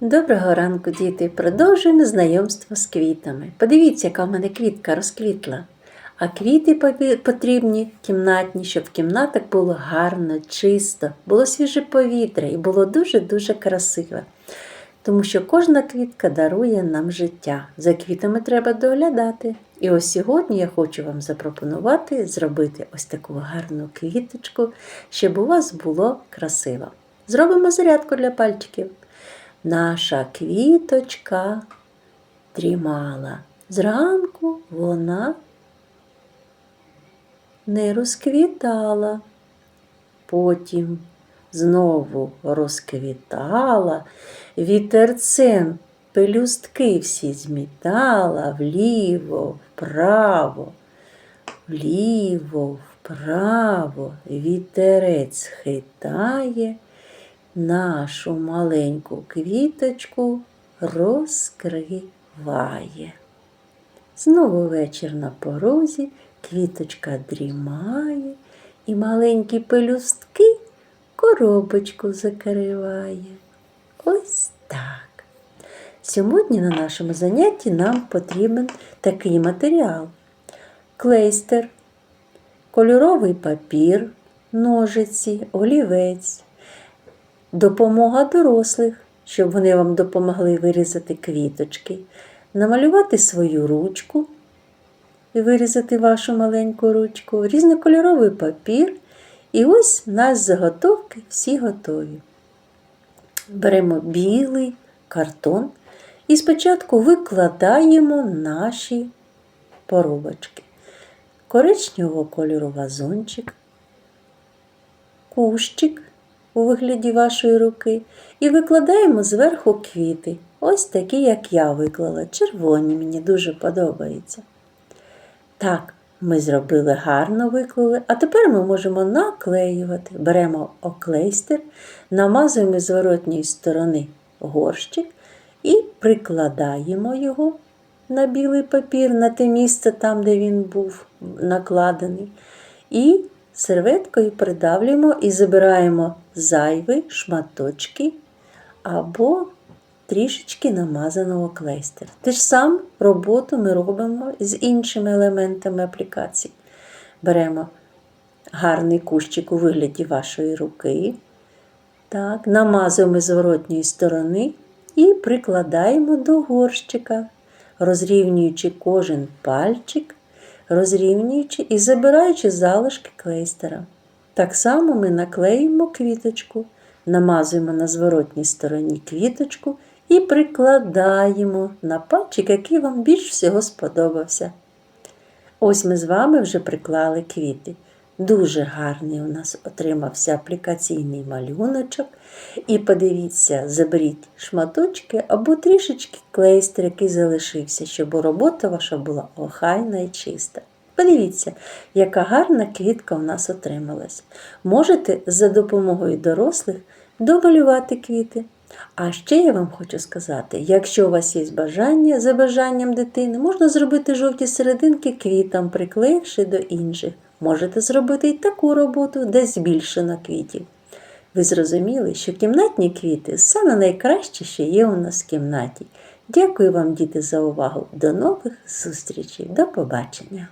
Доброго ранку, діти! Продовжуємо знайомство з квітами. Подивіться, яка в мене квітка розквітла. А квіти потрібні кімнатні, щоб в кімнатах було гарно, чисто, було свіже повітря і було дуже-дуже красиво. Тому що кожна квітка дарує нам життя. За квітами треба доглядати. І ось сьогодні я хочу вам запропонувати зробити ось таку гарну квіточку, щоб у вас було красиво. Зробимо зарядку для пальчиків. Наша квіточка дрімала. Зранку вона не розквітала. Потім знову розквітала, вітерцем пелюстки всі змітала вліво, вправо, вліво, вправо, вітерець хитає нашу маленьку квіточку розкриває. Знову вечір на порозі, квіточка дрімає, і маленькі пелюстки коробочку закриває. Ось так. Сьогодні на нашому занятті нам потрібен такий матеріал: клейстер, кольоровий папір, ножиці, олівець, допомога дорослих, щоб вони вам допомогли вирізати квіточки, намалювати свою ручку і вирізати вашу маленьку ручку, різнокольоровий папір. І ось в нас заготовки всі готові. Беремо білий картон і спочатку викладаємо наші поробочки. Коричневого кольору вазончик, кущик у вигляді вашої руки і викладаємо зверху квіти. Ось такі, як я виклала. Червоні мені дуже подобаються. Так, ми зробили гарно виклали, а тепер ми можемо наклеювати. Беремо оклейстер, намазуємо з зворотньої сторони горщик і прикладаємо його на білий папір, на те місце, там, де він був накладений. І серветкою придавлюємо і забираємо зайві шматочки або трішечки намазаного клейстера. Те ж сам роботу ми робимо з іншими елементами аплікації. Беремо гарний кущик у вигляді вашої руки, так, намазуємо зворотньої сторони і прикладаємо до горщика, розрівнюючи кожен пальчик, розрівнюючи і забираючи залишки клейстера. Так само ми наклеїмо квіточку, намазуємо на зворотній стороні квіточку і прикладаємо на пальчик, який вам більш всього сподобався. Ось ми з вами вже приклали квіти. Дуже гарний у нас отримався аплікаційний малюночок. І подивіться, заберіть шматочки або трішечки клейстер, який залишився, щоб робота ваша була охайна і чиста. Подивіться, яка гарна квітка у нас отрималась. Можете за допомогою дорослих домалювати квіти. А ще я вам хочу сказати: якщо у вас є бажання за бажанням дитини, можна зробити жовті серединки квітам, приклеївши до інших. Можете зробити і таку роботу, де збільшено квітів. Ви зрозуміли, що кімнатні квіти саме найкраще, що є у нас в кімнаті. Дякую вам, діти, за увагу. До нових зустрічей. До побачення!